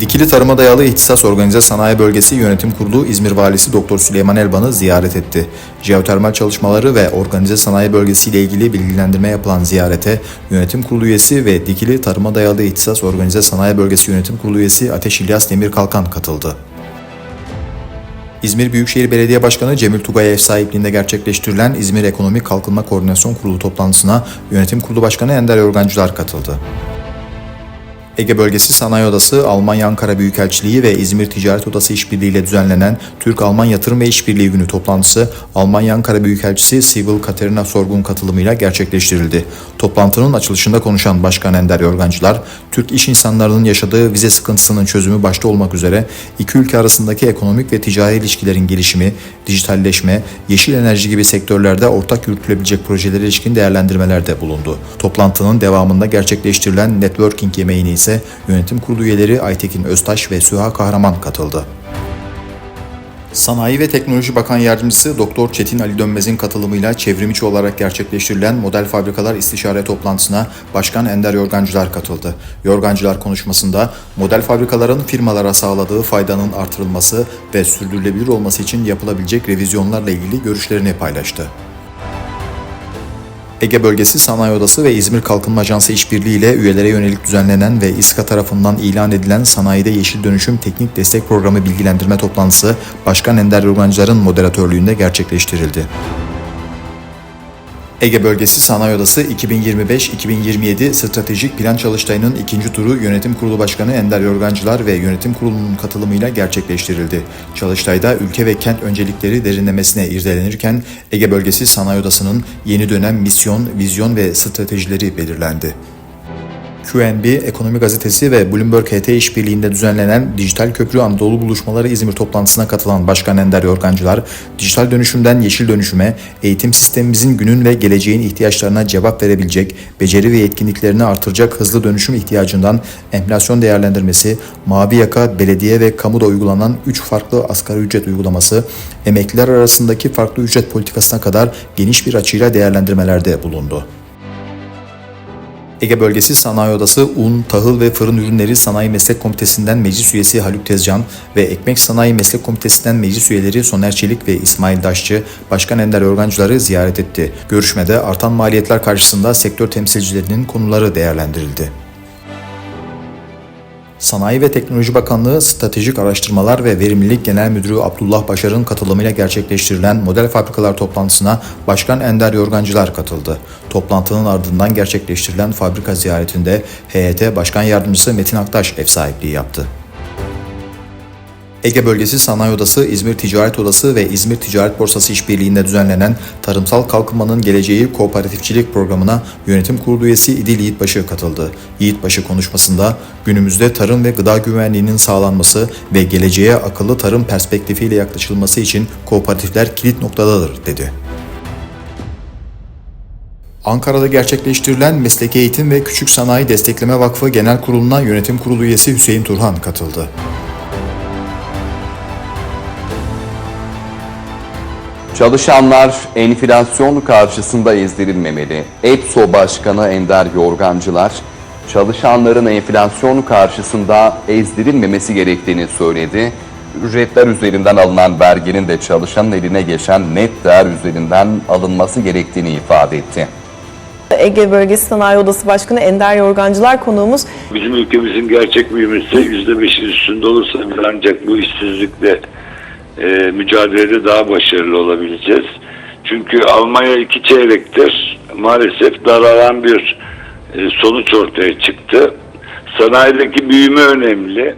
Dikili Tarıma Dayalı İhtisas Organize Sanayi Bölgesi Yönetim Kurulu İzmir Valisi Doktor Süleyman Elban'ı ziyaret etti. Jeotermal çalışmaları ve organize sanayi bölgesi ile ilgili bilgilendirme yapılan ziyarete Yönetim Kurulu üyesi ve Dikili Tarıma Dayalı İhtisas Organize Sanayi Bölgesi Yönetim Kurulu üyesi Ateş İlyas Demir Kalkan katıldı. İzmir Büyükşehir Belediye Başkanı Cemil Tugay ev sahipliğinde gerçekleştirilen İzmir Ekonomik Kalkınma Koordinasyon Kurulu toplantısına Yönetim Kurulu Başkanı Ender Yorgancılar katıldı. Ege Bölgesi Sanayi Odası, Almanya Ankara Büyükelçiliği ve İzmir Ticaret Odası işbirliğiyle düzenlenen Türk-Alman Yatırım ve İşbirliği Günü toplantısı Almanya Ankara Büyükelçisi Sivil Katerina Sorgun katılımıyla gerçekleştirildi. Toplantının açılışında konuşan Başkan Ender Yorgancılar, Türk iş insanlarının yaşadığı vize sıkıntısının çözümü başta olmak üzere iki ülke arasındaki ekonomik ve ticari ilişkilerin gelişimi, dijitalleşme, yeşil enerji gibi sektörlerde ortak yürütülebilecek projelere ilişkin değerlendirmelerde bulundu. Toplantının devamında gerçekleştirilen networking yemeğini ise yönetim kurulu üyeleri Aytekin Öztaş ve Süha Kahraman katıldı. Sanayi ve Teknoloji Bakan Yardımcısı Doktor Çetin Ali Dönmez'in katılımıyla çevrimiçi olarak gerçekleştirilen model fabrikalar istişare toplantısına Başkan Ender Yorgancılar katıldı. Yorgancılar konuşmasında model fabrikaların firmalara sağladığı faydanın artırılması ve sürdürülebilir olması için yapılabilecek revizyonlarla ilgili görüşlerini paylaştı. Ege Bölgesi Sanayi Odası ve İzmir Kalkınma Ajansı işbirliği ile üyelere yönelik düzenlenen ve İSKA tarafından ilan edilen Sanayide Yeşil Dönüşüm Teknik Destek Programı bilgilendirme toplantısı Başkan Ender Yorgancılar'ın moderatörlüğünde gerçekleştirildi. Ege Bölgesi Sanayi Odası 2025-2027 Stratejik Plan Çalıştayı'nın ikinci turu Yönetim Kurulu Başkanı Ender Yorgancılar ve Yönetim Kurulu'nun katılımıyla gerçekleştirildi. Çalıştayda ülke ve kent öncelikleri derinlemesine irdelenirken Ege Bölgesi Sanayi Odası'nın yeni dönem misyon, vizyon ve stratejileri belirlendi. QNB Ekonomi Gazetesi ve Bloomberg HT işbirliğinde düzenlenen Dijital Köprü Anadolu Buluşmaları İzmir toplantısına katılan Başkan Ender Yorgancılar, dijital dönüşümden yeşil dönüşüme, eğitim sistemimizin günün ve geleceğin ihtiyaçlarına cevap verebilecek, beceri ve yetkinliklerini artıracak hızlı dönüşüm ihtiyacından enflasyon değerlendirmesi, mavi yaka, belediye ve kamuda uygulanan 3 farklı asgari ücret uygulaması, emekliler arasındaki farklı ücret politikasına kadar geniş bir açıyla değerlendirmelerde bulundu. Ege Bölgesi Sanayi Odası Un, Tahıl ve Fırın Ürünleri Sanayi Meslek Komitesi'nden meclis üyesi Haluk Tezcan ve Ekmek Sanayi Meslek Komitesi'nden meclis üyeleri Soner Çelik ve İsmail Daşçı, Başkan Ender Yorgancıları ziyaret etti. Görüşmede artan maliyetler karşısında sektör temsilcilerinin konuları değerlendirildi. Sanayi ve Teknoloji Bakanlığı Stratejik Araştırmalar ve Verimlilik Genel Müdürü Abdullah Başar'ın katılımıyla gerçekleştirilen model fabrikalar toplantısına Başkan Ender Yorgancılar katıldı. Toplantının ardından gerçekleştirilen fabrika ziyaretinde HYT Başkan Yardımcısı Metin Aktaş ev sahipliği yaptı. Ege Bölgesi Sanayi Odası, İzmir Ticaret Odası ve İzmir Ticaret Borsası işbirliğinde düzenlenen Tarımsal Kalkınmanın Geleceği Kooperatifçilik Programı'na Yönetim Kurulu üyesi İdil Yiğitbaşı katıldı. Yiğitbaşı konuşmasında günümüzde tarım ve gıda güvenliğinin sağlanması ve geleceğe akıllı tarım perspektifiyle yaklaşılması için kooperatifler kilit noktadadır dedi. Ankara'da gerçekleştirilen Mesleki Eğitim ve Küçük Sanayi Destekleme Vakfı Genel Kurulu'na Yönetim Kurulu üyesi Hüseyin Turhan katıldı. Çalışanlar enflasyon karşısında ezdirilmemeli. EPSO Başkanı Ender Yorgancılar, çalışanların enflasyon karşısında ezdirilmemesi gerektiğini söyledi. Ücretler üzerinden alınan verginin de çalışanın eline geçen net değer üzerinden alınması gerektiğini ifade etti. Ege Bölgesi Sanayi Odası Başkanı Ender Yorgancılar konuğumuz. Bizim ülkemizin gerçek büyümesi yüzde beşin üstünde olursa biz ancak bu işsizlikle e, mücadelede daha başarılı olabileceğiz. Çünkü Almanya iki çeyrektir maalesef daralan bir e, sonuç ortaya çıktı. Sanayideki büyüme önemli.